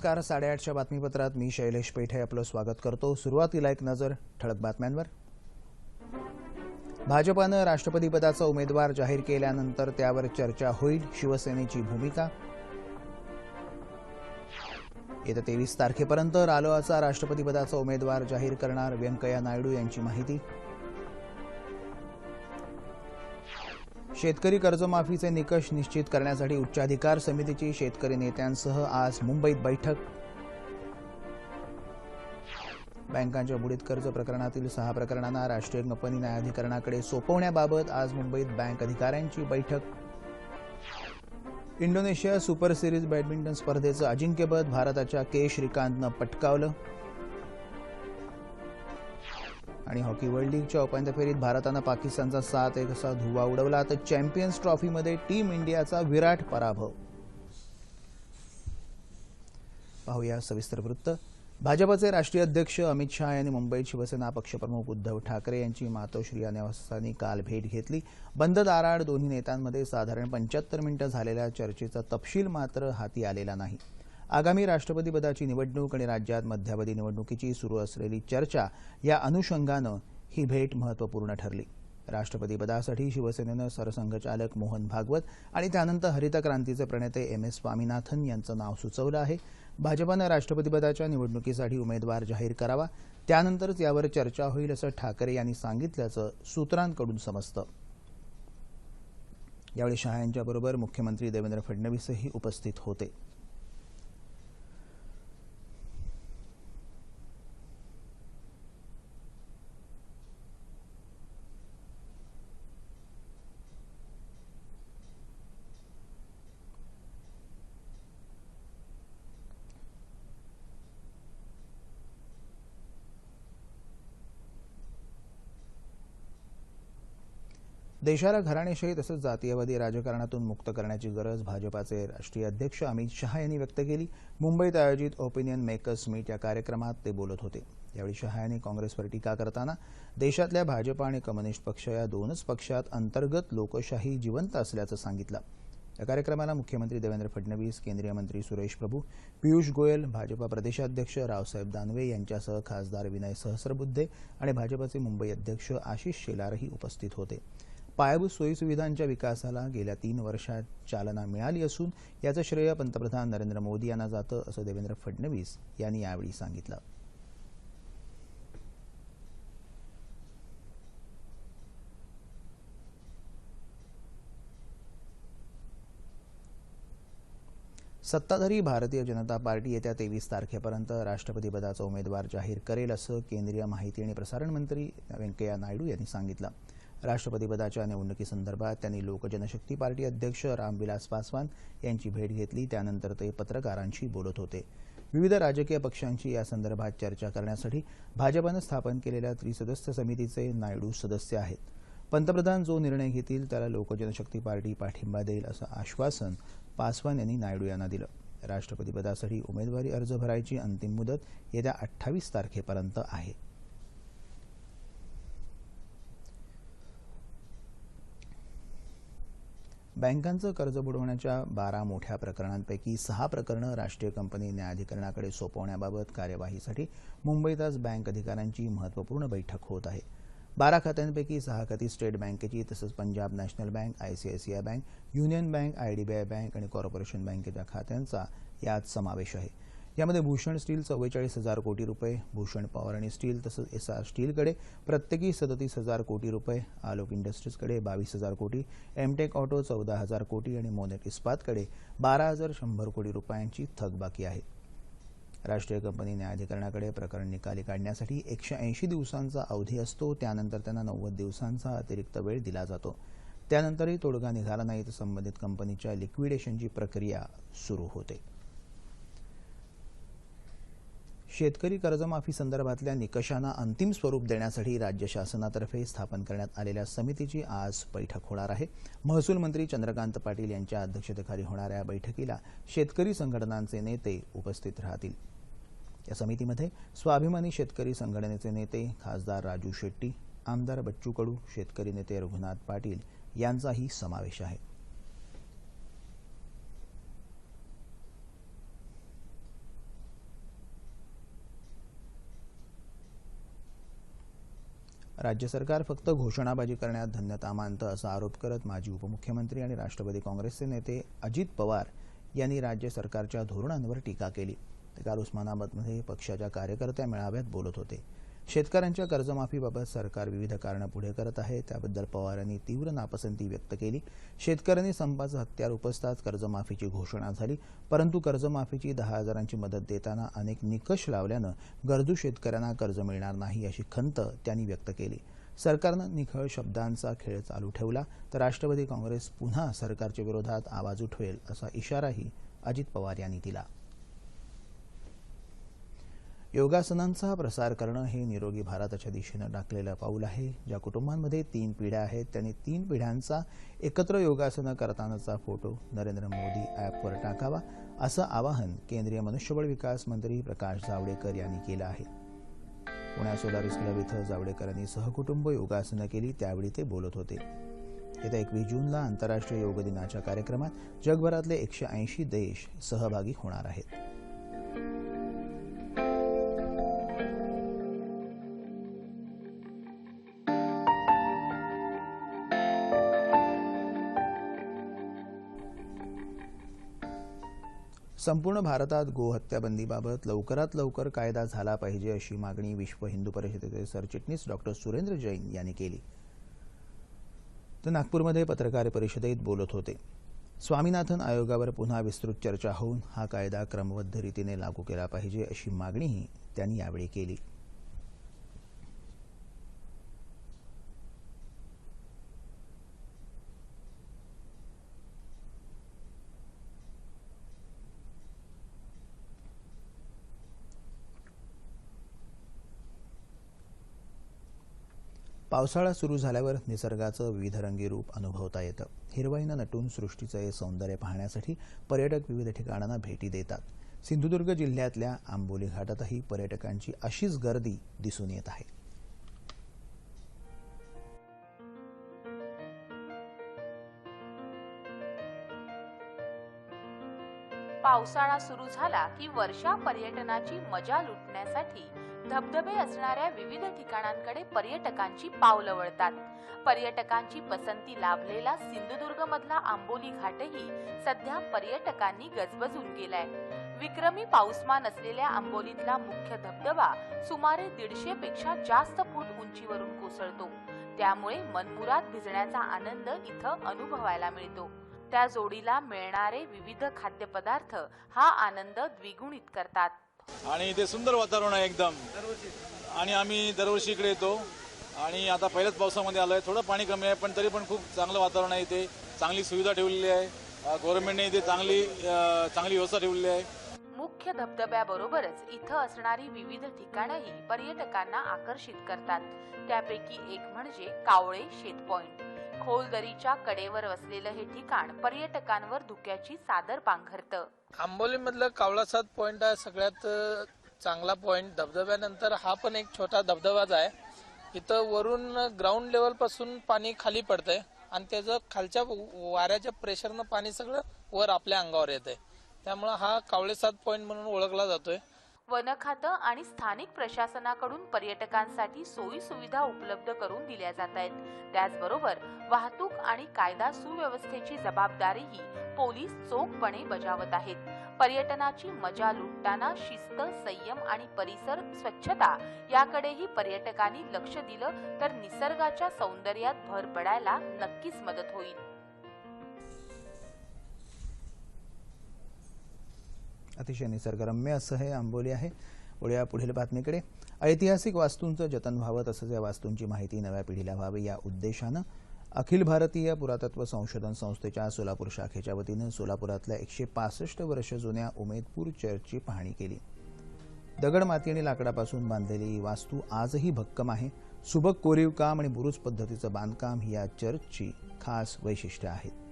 नमस्कार साडेआठच्या बातमीपत्रात मी शैलेश पेठे आपलं स्वागत करतो. सुरुवातीला एक नजर ठळक बातम्यांवर. भाजपानं राष्ट्रपतीपदाचा उमेदवार जाहीर केल्यानंतर त्यावर चर्चा होईल शिवसेनेची भूमिका. येत्या तेवीस तारखेपर्यंत रालोआचा राष्ट्रपतीपदाचा उमेदवार जाहीर करणार व्यंकय्या नायडू यांची माहिती. शेतकरी कर्जमाफीचे निकष निश्चित करण्यासाठी उच्चाधिकार समितीची शेतकरी नेत्यांसह आज मुंबईत बैठक. बँकांच्या बुडीत कर्ज प्रकरणातील सहा प्रकरणांना राष्ट्रीय कंपनी न्यायाधिकरणाकडे सोपवण्याबाबत आज मुंबईत बँक अधिकाऱ्यांची बैठक. इंडोनेशिया सुपर सिरीज बॅडमिंटन स्पर्धेचं अजिंक्यपद भारताच्या के श्रीकांतनं पटकावलं. आणि हॉकी वर्ल्ड लीगच्या उपांत्य फेरीत भारतानं पाकिस्तानचा सात एक असा धुवा उडवला तर चॅम्पियन्स ट्रॉफीमध्ये टीम इंडियाचा विराट पराभव. पाहूया सविस्तर वृत्त. भाजपचे राष्ट्रीय अध्यक्ष अमित शहा यांनी मुंबईत शिवसेना पक्षप्रमुख उद्धव ठाकरे यांची मातोश्री या निवासस्थानी काल भेट घेतली. बंद दाराड दोन्ही नेत्यांमध्ये साधारण पंच्याहत्तर मिनिटं झालेल्या चर्चेचा तपशील मात्र हाती आलेला नाही. आगामी राष्ट्रपतीपदाची निवडणूक आणि राज्यात मध्यावधी निवडणुकीची सुरू असलेली चर्चा या अनुषंगानं ही भेट महत्त्वपूर्ण ठरली. राष्ट्रपतीपदासाठी शिवसेनेनं सरसंघचालक मोहन भागवत आणि त्यानंतर हरित क्रांतीचे प्रणेते एम एस स्वामीनाथन यांचं नाव सुचवलं आहे. भाजपानं राष्ट्रपतीपदाच्या निवडणुकीसाठी उमेदवार जाहीर करावा त्यानंतरच यावर चर्चा होईल असं ठाकरे यांनी सांगितल्याचं सूत्रांकडून समजतं. यावेळी शहा यांच्याबरोबर मुख्यमंत्री देवेंद्र फडणवीसही उपस्थित होते. देशाला घराणेशाही तसंच जातीयवादी राजकारणातून मुक्त करण्याची गरज भाजपाचे राष्ट्रीय अध्यक्ष अमित शहा यांनी व्यक्त केली. मुंबईत आयोजित ओपिनियन मेकर्स मीट या कार्यक्रमात ते बोलत होते. यावेळी शहा यांनी काँग्रेसवर टीका करताना देशातल्या भाजपा आणि कम्युनिस्ट पक्ष या दोनच पक्षात अंतर्गत लोकशाही जिवंत असल्याचं सांगितलं. या कार्यक्रमाला मुख्यमंत्री देवेंद्र फडणवीस केंद्रीय मंत्री सुरेश प्रभू पियुष गोयल भाजपा प्रदेशाध्यक्ष रावसाहेब दानवे यांच्यासह खासदार विनय सहस्रबुद्धे आणि भाजपाचे मुंबई अध्यक्ष आशिष शेलारही उपस्थित होते. पायाभूत सोयीसुविधांच्या विकासाला गेल्या तीन वर्षात चालना मिळाली असून याचं श्रेय पंतप्रधान नरेंद्र मोदी यांना जातं असं देवेंद्र फडणवीस यांनी यावेळी सांगितलं. सत्ताधारी भारतीय जनता पार्टी येत्या तेवीस तारखेपर्यंत राष्ट्रपतीपदाचा उमेदवार जाहीर करेल असं केंद्रीय माहिती आणि प्रसारण मंत्री व्यंकय्या नायडू यांनी सांगितलं. राष्ट्रपतीपदाच्या निवडणुकीसंदर्भात त्यांनी लोकजनशक्ती पार्टी अध्यक्ष रामविलास पासवान यांची भेट घेतली. त्यानंतर ते पत्रकारांशी बोलत होते. विविध राजकीय पक्षांची या संदर्भात चर्चा करण्यासाठी भाजपानं स्थापन केलेल्या त्रिसदस्य समितीचे नायडू सदस्य आहेत. पंतप्रधान जो निर्णय घेतील त्याला लोकजनशक्ती पार्टी पाठिंबा देईल असं आश्वासन पासवान यांनी नायडू यांना दिलं. राष्ट्रपतीपदासाठी उमेदवारी अर्ज भरायची अंतिम मुदत येत्या अठ्ठावीस तारखेपर्यंत आहे. बँकांचं कर्ज बुडवण्याच्या बारा मोठ्या प्रकरणांपैकी सहा प्रकरणं राष्ट्रीय कंपनी न्यायाधिकरणाकडे सोपवण्याबाबत कार्यवाहीसाठी मुंबईत आज बँक अधिकाऱ्यांची महत्त्वपूर्ण बैठक होत आहे. बारा खात्यांपैकी सहा खाती स्टेट बँकेची तसंच Punjab national bank ICICI bank union bank IDBI bank आणि कॉर्पोरेशन बँकेच्या खात्यांचा यात समावेश आहे. यामध्ये भूषण स्टील चव्वेचाळीस हजार कोटी रुपये भूषण पॉवर आणि स्टील तसंच एस आर स्टीलकडे प्रत्येकी सदतीस हजार कोटी रुपये आलोक इंडस्ट्रीजकडे बावीस हजार कोटी एमटेक ऑटो चौदा हजार कोटी आणि मोनेट इस्पातकडे बारा हजार शंभर कोटी रुपयांची थकबाकी आहे. राष्ट्रीय कंपनी न्यायाधिकरणाकडे प्रकरण निकाली काढण्यासाठी एकशे ऐंशी दिवसांचा अवधी असतो त्यानंतर त्यांना नव्वद दिवसांचा अतिरिक्त वेळ दिला जातो. त्यानंतरही तोडगा निघाला नाही तर संबंधित कंपनीच्या लिक्विडेशनची प्रक्रिया सुरू होते. शेतकरी कर्जमाफी संदर्भातल्या निकषांना अंतिम स्वरूप देण्यासाठी राज्य शासनातर्फे स्थापन करण्यात आलेल्या समितीची आज बैठक होणार आहे. महसूल मंत्री चंद्रकांत पाटील यांच्या अध्यक्षतेखाली होणाऱ्या बैठकीला शेतकरी संघटनांचे नेते उपस्थित राहतील. या समितीमध्ये स्वाभिमानी शेतकरी संघटनेचे नेते खासदार राजू शेट्टी आमदार बच्चू कडू शेतकरी नेते रघुनाथ पाटील यांचाही समावेश आहे. राज्य सरकार फक्त घोषणाबाजी करण्यात धन्यता मानतं असा आरोप करत माजी उपमुख्यमंत्री आणि राष्ट्रवादी काँग्रेसचे नेते अजित पवार यांनी राज्य सरकारच्या धोरणांवर टीका केली. ते काल उस्मानाबादमध्ये पक्षाच्या कार्यकर्त्या मेळाव्यात बोलत होते. शेतकऱ्यांच्या कर्जमाफीबाबत सरकार विविध कारणं पुढे करत आहे. त्याबद्दल पवार यांनी तीव्र नापसंती व्यक्त केली. शेतकऱ्यांनी संपाचं हत्यार उपसताच कर्जमाफीची घोषणा झाली. परंतु कर्जमाफीची दहा हजारांची मदत देताना अनेक निकष लावल्यानं गरजू शेतकऱ्यांना कर्ज मिळणार नाही अशी खंत त्यांनी व्यक्त केली. सरकारनं निखळ शब्दांचा खेळ चालू ठेवला तर राष्ट्रवादी काँग्रेस पुन्हा सरकारच्या विरोधात आवाज उठवेल असा इशाराही अजित पवार यांनी दिला. योगासनांचा प्रसार करणं हे निरोगी भारताच्या दिशेनं टाकलेलं पाऊल आहे. ज्या कुटुंबांमध्ये तीन पिढ्या आहेत त्यांनी तीन पिढ्यांचा एकत्र योगासनं करतानाचा फोटो नरेंद्र मोदी ॲपवर टाकावा असं आवाहन केंद्रीय मनुष्यबळ विकास मंत्री प्रकाश जावडेकर यांनी केलं आहे. पुण्यात सोलारिस क्लब इथं जावडेकरांनी सहकुटुंब योगासनं केली त्यावेळी ते बोलत होते. येत्या एकवीस जूनला आंतरराष्ट्रीय योग दिनाच्या कार्यक्रमात जगभरातले एकशे ऐंशी देश सहभागी होणार आहेत. संपूर्ण भारतात गोहत्याबंदीबाबत लवकरात लवकर कायदा झाला पाहिजे अशी मागणी विश्व हिंदू परिषदेचे सरचिटणीस डॉक्टर सुरेंद्र जैन यांनी केली. ते नागपूरमध्ये पत्रकार परिषदेत बोलत होते. स्वामीनाथन आयोगावर पुन्हा विस्तृत चर्चा होऊन हा कायदा क्रमबद्ध रीतीने लागू केला पाहिजे अशी मागणीही त्यांनी यावेळी केली. पावसाळा सुरू झाल्यावर निसर्गाचं विविधरंगी रूप अनुभवता येतं. हिरवाईनं नटून सृष्टीचं हे सौंदर्य पाहण्यासाठी पर्यटक विविध ठिकाणांना भेटी देतात. सिंधुदुर्ग जिल्ह्यातल्या आंबोली घाटातही पर्यटकांची अशीच गर्दी दिसून येत आहे. पावसाळा सुरू झाला की वर्षा पर्यटनाची मजा लुटण्यासाठी धबधबे असणाऱ्या विविध ठिकाणांकडे पर्यटकांची पावलं वळतात. पर्यटकांची पसंती लाभलेला सिंधुदुर्ग मधला आंबोली घाटही सध्या पर्यटकांनी गजबजून गेलाय विक्रमी पाऊसमान असलेल्या आंबोलीतला मुख्य धबधबा सुमारे दीडशे पेक्षा जास्त फूट उंचीवरून कोसळतो. त्यामुळे मनमुरात भिजण्याचा आनंद इथं अनुभवायला मिळतो. त्या जोडीला मिळणारे विविध खाद्यपदार्थ हा आनंद द्विगुणित करतात. आणि इथे सुंदर वातावरण आहे एकदम. आणि आम्ही दरवर्षी इकडे येतो. आणि आता पहिल्याच पावसामध्ये आलोय. थोडं पाणी कमी आहे पण तरी पण खूप चांगलं वातावरण आहे इथे. चांगली सुविधा ठेवलेली आहे. गव्हर्नमेंटने इथे चांगली चांगली व्यवस्था ठेवलेली आहे. मुख्य धबधब्याबरोबरच इथं असणारी विविध ठिकाणंही पर्यटकांना आकर्षित करतात. त्यापैकी एक म्हणजे कावळे शेत पॉइंट खोल दरीच्या कडेवर वसलेलं हे ठिकाण पर्यटकांवर धुक्याची सादर पांघरतं. आंबोलीमधलं कावळासाद पॉइंट हा सगळ्यात चांगला पॉइंट धबधब्यानंतर हा पण एक छोटा धबधबाच आहे इथं वरून ग्राउंड लेवलपासून पाणी खाली पडतंय आणि त्याचं खालच्या वाऱ्याच्या प्रेशरनं पाणी सगळं वर आपल्या अंगावर येतंय. त्यामुळं हा कावळेसाद पॉइंट म्हणून ओळखला जातोय. वन खातं आणि स्थानिक प्रशासनाकडून पर्यटकांसाठी सोयी सुविधा उपलब्ध करून दिल्या जात आहेत. त्याचबरोबर वाहतूक आणि कायदा सुव्यवस्थेची जबाबदारीही पोलीस चोखपणे बजावत आहेत. पर्यटनाची मजा लुटताना शिस्त संयम आणि परिसर स्वच्छता याकडेही पर्यटकांनी लक्ष दिलं तर निसर्गाच्या सौंदर्यात भर पडायला नक्कीच मदत होईल. अतिशय निसर्गरम्य असं हे आंबोली आहे. वळूया पुढील बातमीकडे. ऐतिहासिक वास्तूंचं जतन व्हावं तसंच या वास्तूंची माहिती नव्या पिढीला व्हावी या उद्देशानं अखिल भारतीय पुरातत्व संशोधन संस्थेच्या सोलापूर शाखेच्या वतीनं सोलापुरातल्या एकशे पासष्ट वर्ष जुन्या उमेदपूर चर्चची पाहणी केली. दगड माती आणि लाकडापासून बांधलेली ही वास्तू आजही भक्कम आहे. सुबक कोरीव काम आणि बुरुज पद्धतीचं बांधकाम ही या चर्चची खास वैशिष्ट्य आहेत.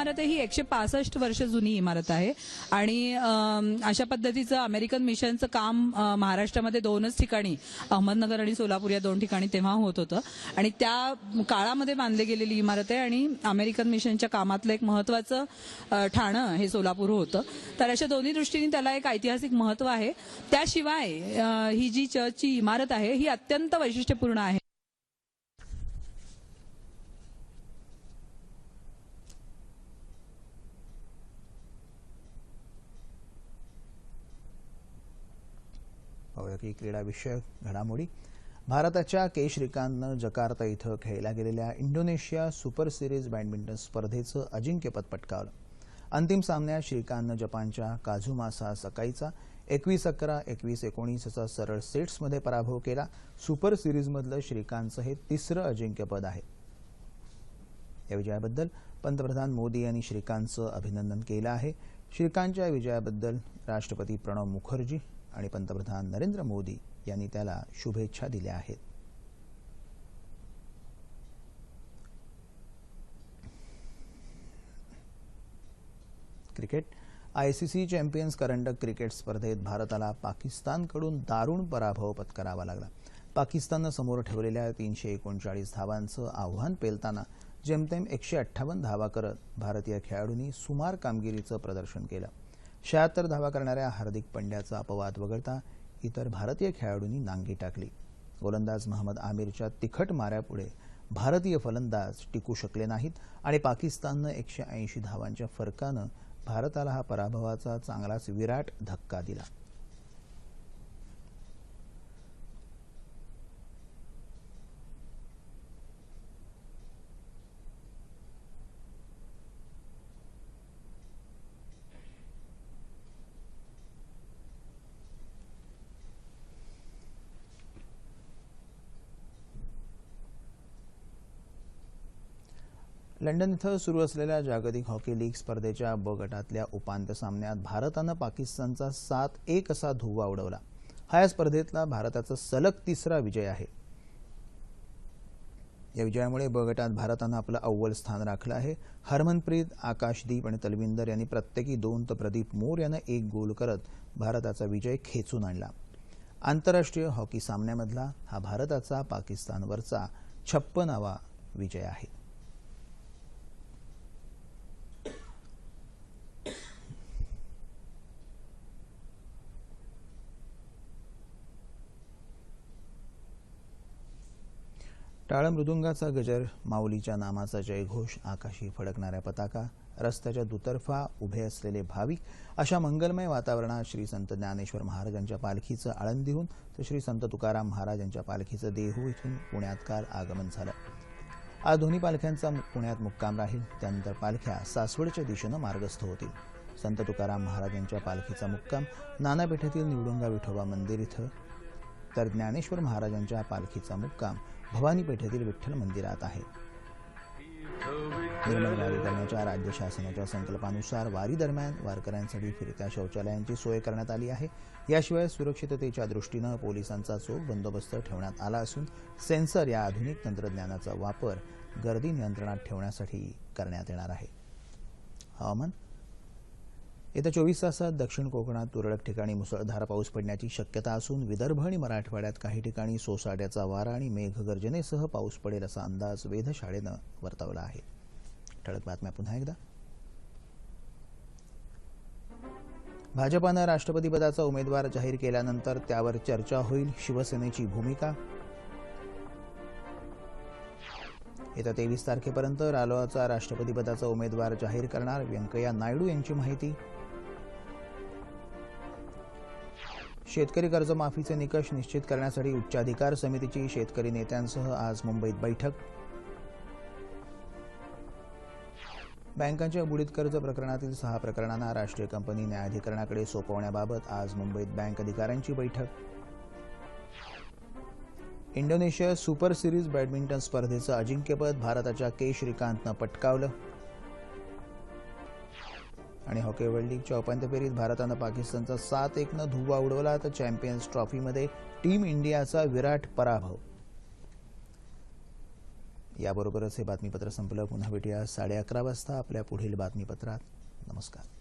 इमारत आहे. ही एकशे पासष्ट वर्ष जुनी इमारत आहे. आणि अशा पद्धतीचं अमेरिकन मिशनचं काम महाराष्ट्रामध्ये दोनच ठिकाणी अहमदनगर आणि सोलापूर या दोन ठिकाणी तेव्हा होत होतं. आणि त्या काळामध्ये बांधली गेलेली इमारत आहे आणि अमेरिकन मिशनच्या कामातलं एक महत्वाचं ठाणं हे सोलापूर होतं. तर अशा दोन्ही दृष्टीने त्याला एक ऐतिहासिक महत्त्व आहे. त्याशिवाय ही जी चर्चची इमारत आहे ही अत्यंत वैशिष्ट्यपूर्ण आहे. पाहूया क्रीडाविषयक घडामोडी. भारताच्या के. श्रीकांतनं जकार्ता इथं खेळल्या गेलेल्या इंडोनेशिया सुपर सिरीज बॅडमिंटन स्पर्धेचं अजिंक्यपद पटकावलं. अंतिम सामन्यात श्रीकांतनं जपानच्या काझुमासा सकाईचा एकवीस अकरा एकवीस एकोणीसचा सरळ सेट्समध्ये पराभव केला. सुपर सिरीजमधलं श्रीकांतचं हे तिसरं अजिंक्यपद आहे. या विजयाबद्दल पंतप्रधान मोदी यांनी श्रीकांतचं अभिनंदन केलं आहे. श्रीकांतच्या विजयाबद्दल राष्ट्रपती प्रणव मुखर्जी आणि पंतप्रधान नरेंद्र मोदी यांनी त्याला शुभेच्छा दिल्या आहेत. क्रिकेट. आयसीसी चॅम्पियन्स करंडक क्रिकेट स्पर्धेत भारताला पाकिस्तानकडून दारुण पराभव पत्करावा लागला. पाकिस्ताननं समोर ठेवलेल्या तीनशे एकोणचाळीस धावांचं आव्हान पेलताना जेमतेम एकशे अठ्ठावन्न धावा करत भारतीय खेळाडूंनी सुमार कामगिरीचं प्रदर्शन केलं. शहात्तर धावा करणाऱ्या हार्दिक पंड्याचा अपवाद वगळता इतर भारतीय खेळाडूंनी नांगी टाकली. गोलंदाज महम्मद आमिरच्या तिखट माऱ्यापुढे भारतीय फलंदाज टिकू शकले नाहीत आणि पाकिस्ताननं एकशे ऐंशी धावांच्या फरकानं भारताला हा पराभवाचा चांगलाच विराट धक्का दिला. लंडन इथं सुरू असलेल्या जागतिक हॉकी लीग स्पर्धेच्या ब गटातल्या उपांत्य सामन्यात भारतानं पाकिस्तानचा सात एक असा धुव्वा उडवला. हा या स्पर्धेतला भारताचा सलग तिसरा विजय आहे. या विजयामुळे ब गटात भारतानं आपलं अव्वल स्थान राखलं आहे. हरमनप्रीत आकाशदीप आणि तलविंदर यांनी प्रत्येकी दोन तर प्रदीप मोर यानं एक गोल करत भारताचा विजय खेचून आणला. आंतरराष्ट्रीय हॉकी सामन्यामधला हा भारताचा पाकिस्तानवरचा छप्पनावा विजय आहे. टाळ मृदुंगाचा गजर माऊलीच्या नामाचा जयघोष आकाशी फडकणाऱ्या पताका रस्त्याच्या दुतर्फा उभे असलेले भाविक अशा मंगलमय वातावरणात श्री संत ज्ञानेश्वर महाराजांच्या पालखीचं आळंदीहून तर श्री संत तुकाराम महाराज यांच्या पालखीचं देहू इथून पुण्यात काल आगमन झालं. आज दोन्ही पालख्यांचा पुण्यात मुक्काम राहील. त्यानंतर पालख्या सासवडच्या दिशेनं मार्गस्थ होतील. संत तुकाराम महाराजांच्या पालखीचा मुक्काम नानापेठेतील निवडुंगा विठोबा मंदिर इथं. तर ज्ञानेश्वर महाराजांच्या पालखीचा मुक्काम भवानी पेठेतील विठ्ठल मंदिरात आहे निर्मल वारी करण्याच्या राज्य शासनाच्या संकल्पानुसार वारी दरम्यान वारकऱ्यांसाठी फिरत्या शौचालयांची सोय करण्यात आली आहे. याशिवाय सुरक्षिततेच्या दृष्टीनं पोलिसांचा चोख बंदोबस्त ठेवण्यात आला असून सेन्सर या आधुनिक तंत्रज्ञानाचा वापर गर्दी नियंत्रणात ठेवण्यासाठी करण्यात येणार आहे. हवामान येत्या चोवीस तासात दक्षिण कोकणात तुरळक ठिकाणी मुसळधार पाऊस पडण्याची शक्यता असून विदर्भ आणि मराठवाड्यात काही ठिकाणी सोसाट्याचा वारा आणि मेघगर्जनेसह पाऊस पडेल असा अंदाज वेधशाळेनं वर्तवला आहे. ठळक बातम्या पुन्हा एकदा. भाजपानं राष्ट्रपतीपदाचा उमेदवार जाहीर केल्यानंतर त्यावर चर्चा होईल शिवसेनेची भूमिका. येत्या तेवीस तारखेपर्यंत रालोआचा राष्ट्रपतीपदाचा उमेदवार जाहीर करणार व्यंकय्या नायडू यांची माहिती. शेतकरी कर्जमाफीचे निकष निश्चित करण्यासाठी उच्चाधिकार समितीची शेतकरी नेत्यांसह आज मुंबईत बैठक. बँकांच्या बुडीत कर्ज प्रकरणातील सहा प्रकरणांना राष्ट्रीय कंपनी न्यायाधिकरणाकडे सोपवण्याबाबत आज मुंबईत बँक अधिकाऱ्यांची बैठक. इंडोनेशिया सुपर सिरीज बॅडमिंटन स्पर्धेचं अजिंक्यपद भारताच्या के श्रीकांतनं पटकावलं. आणि हॉकी वर्ल्ड लीगच्या उपांत्य फेरीत भारतानं पाकिस्तानचा सात एकनं धुव्वा उडवला तर चॅम्पियन्स ट्रॉफीमध्ये टीम इंडियाचा विराट पराभव. याबरोबरच हे बातमीपत्र संपलं. पुन्हा भेटूया साडे अकरा वाजता आपल्या पुढील बातमीपत्रात. नमस्कार.